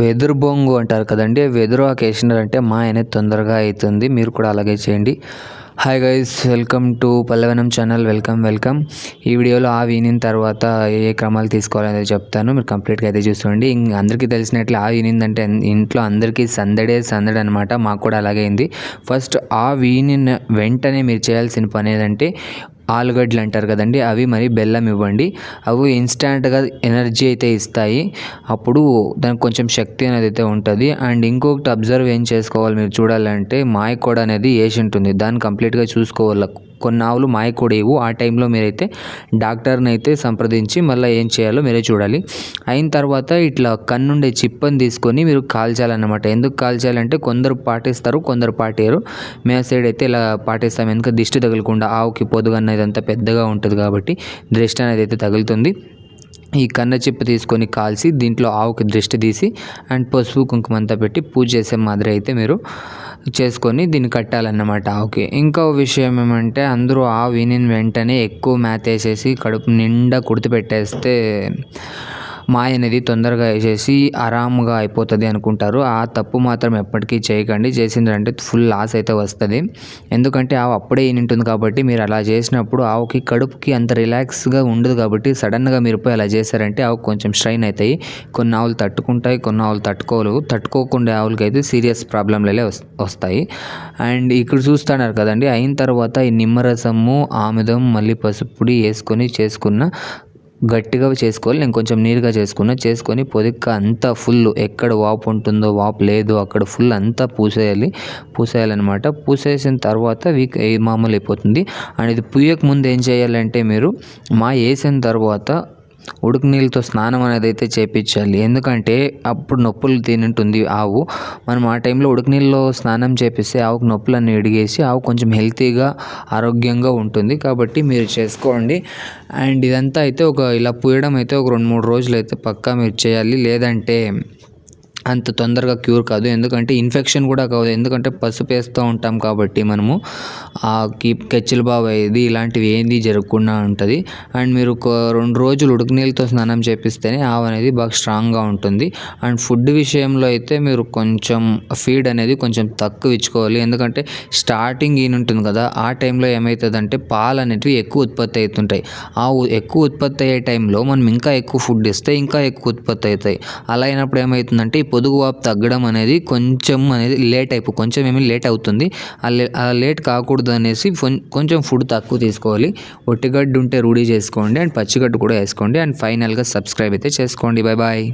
వెదురు బొంగు అంటారు కదండి వెదురు ఆకు వేసినారంటే మా అనేది తొందరగా అవుతుంది మీరు కూడా అలాగే చేయండి. Hi guys welcome to Pallavanam channel welcome welcome ఈ వీడియోలో ఆ వినిన తర్వాత ఏ ఏ క్రమాలు తీసుకోవాలనేది చెప్తాను. మీరు కంప్లీట్గా అయితే చూసుకోండి. అందరికీ తెలిసినట్లు ఆ వినిందంటే ఇంట్లో అందరికీ సందడే సందడి అనమాట మాకు కూడా అలాగే అయింది ఫస్ట్ ఆ వీనిన వెంటనే మీరు చేయాల్సిన పని ఏంటంటే ఆలుగడ్డలు అంటారు కదండి అవి మరి బెల్లం ఇవ్వండి. అవి ఇన్స్టాంట్గా ఎనర్జీ అయితే ఇస్తాయి. అప్పుడు దానికి కొంచెం శక్తి అనేది అయితే ఉంటుంది. అండ్ ఇంకొకటి అబ్జర్వ్ ఏం చేసుకోవాలి మీరు చూడాలంటే మాయకోడ అనేది వేసి ఉంటుంది దాన్ని కంప్లీట్గా చూసుకోవాలి. కొన్ని ఆవులు మాయకూడేవు. ఆ టైంలో మీరైతే డాక్టర్ని అయితే సంప్రదించి మళ్ళీ ఏం చేయాలో మీరే చూడాలి. అయిన తర్వాత ఇట్లా కన్నుండే చిప్పని తీసుకొని మీరు కాల్చాలన్నమాట. ఎందుకు కాల్చాలంటే కొందరు పాటిస్తారు కొందరు పాటేరు మే సైడ్ అయితే ఇలా పాటిస్తాం. ఎందుకంటే దిష్టి తగలకుండా ఆవుకి పొదుగు అనేది అంత పెద్దగా ఉంటుంది కాబట్టి దృష్టి అనేది అయితే తగులుతుంది. ఈ కన్న చిప్ప తీసుకొని కాల్చి దీంట్లో ఆవుకి దృష్టి తీసి అండ్ పసుపు కుంకుమ అంతా పెట్టి పూజ చేసే మాదిరి అయితే మీరు చేసుకొని దీన్ని కట్టాలన్నమాట ఆవుకి. ఇంకో విషయం ఏమంటే అందరూ ఆవు వినిన వెంటనే ఎక్కువ మేత వేసేసి కడుపు నిండా కుడితి పెట్టేస్తే మాయ అనేది తొందరగా వేసేసి ఆరాముగా అయిపోతుంది అనుకుంటారు. ఆ తప్పు మాత్రం ఎప్పటికీ చేయకండి. చేసిందంటే ఫుల్ లాస్ అయితే వస్తుంది. ఎందుకంటే ఆవు అప్పుడే ఉంటుంది కాబట్టి మీరు అలా చేసినప్పుడు ఆవుకి కడుపుకి అంత రిలాక్స్గా ఉండదు కాబట్టి సడన్గా మీరు పోయి అలా చేశారంటే ఆవు కొంచెం స్ట్రైన్ అవుతాయి. కొన్ని ఆవులు తట్టుకుంటాయి కొన్ని ఆవులు తట్టుకోలేవు. తట్టుకోకుండా ఆవులకి అయితే సీరియస్ ప్రాబ్లంలే వస్తాయి. అండ్ ఇక్కడ చూస్తున్నారు కదండి అయిన తర్వాత ఈ నిమ్మరసము ఆముదం మళ్ళీ పసుపుడి వేసుకొని చేసుకున్న గట్టిగా చేసుకోవాలి. నేను కొంచెం నీరుగా చేసుకున్నా. చేసుకొని పొదిక్క అంతా ఫుల్ ఎక్కడ వాపు ఉంటుందో వాపు లేదు అక్కడ ఫుల్ అంతా పూసేయాలి. పూసేయాలన్నమాట. పూసేసిన తర్వాత వీక్ మామూలు అయిపోతుంది. అండ్ ఇది పుయ్యక ముందు ఏం చేయాలంటే మీరు మా వేసిన తర్వాత ఉడుకు నీళ్ళతో స్నానం అనేది అయితే చేపించాలి. ఎందుకంటే అప్పుడు నొప్పులు తినంటుంది ఆవు. మనం ఆ టైంలో ఉడుకు నీళ్ళలో స్నానం చేపిస్తే ఆవుకు నొప్పులన్నీ ఎడిగేసి ఆవు కొంచెం హెల్తీగా ఆరోగ్యంగా ఉంటుంది. కాబట్టి మీరు చేసుకోండి. అండ్ ఇదంతా అయితే ఒక ఇలా పూయడం అయితే ఒక రెండు మూడు రోజులు అయితే పక్కా మీరు చేయాలి. లేదంటే అంత తొందరగా క్యూర్ కాదు. ఎందుకంటే ఇన్ఫెక్షన్ కూడా కాదు. ఎందుకంటే పసుపు వేస్తూ ఉంటాం కాబట్టి మనము ఆ కెచ్చిల బాబు అయ్యేది ఇలాంటివి ఏంది జరగకుండా ఉంటుంది. అండ్ మీరు ఒక రెండు రోజులు ఉడుకు నీళ్ళతో స్నానం చేపిస్తేనే ఆవు అనేది బాగా స్ట్రాంగ్గా ఉంటుంది. అండ్ ఫుడ్ విషయంలో అయితే మీరు కొంచెం ఫీడ్ అనేది కొంచెం తక్కువ ఇచ్చుకోవాలి. ఎందుకంటే స్టార్టింగ్ ఈయన ఉంటుంది కదా ఆ టైంలో ఏమవుతుందంటే పాలు అనేటివి ఎక్కువ ఉత్పత్తి అవుతుంటాయి. ఆవు ఎక్కువ ఉత్పత్తి అయ్యే టైంలో మనం ఇంకా ఎక్కువ ఫుడ్ ఇస్తే ఇంకా ఎక్కువ ఉత్పత్తి అవుతాయి. అలా అయినప్పుడు ఏమవుతుందంటే పొదుగు వాపు తగ్గడం అనేది కొంచెం అనేది లేట్ అయిపో కొంచెం ఏమి లేట్ అవుతుంది. ఆ లేట్ కాకూడదు అనేసి కొంచెం ఫుడ్ తక్కువ తీసుకోవాలి. ఒట్టిగడ్డు ఉంటే రూఢీ చేసుకోండి అండ్ పచ్చిగడ్డు కూడా వేసుకోండి అండ్ ఫైనల్గా సబ్స్క్రైబ్ అయితే చేసుకోండి. Bye bye.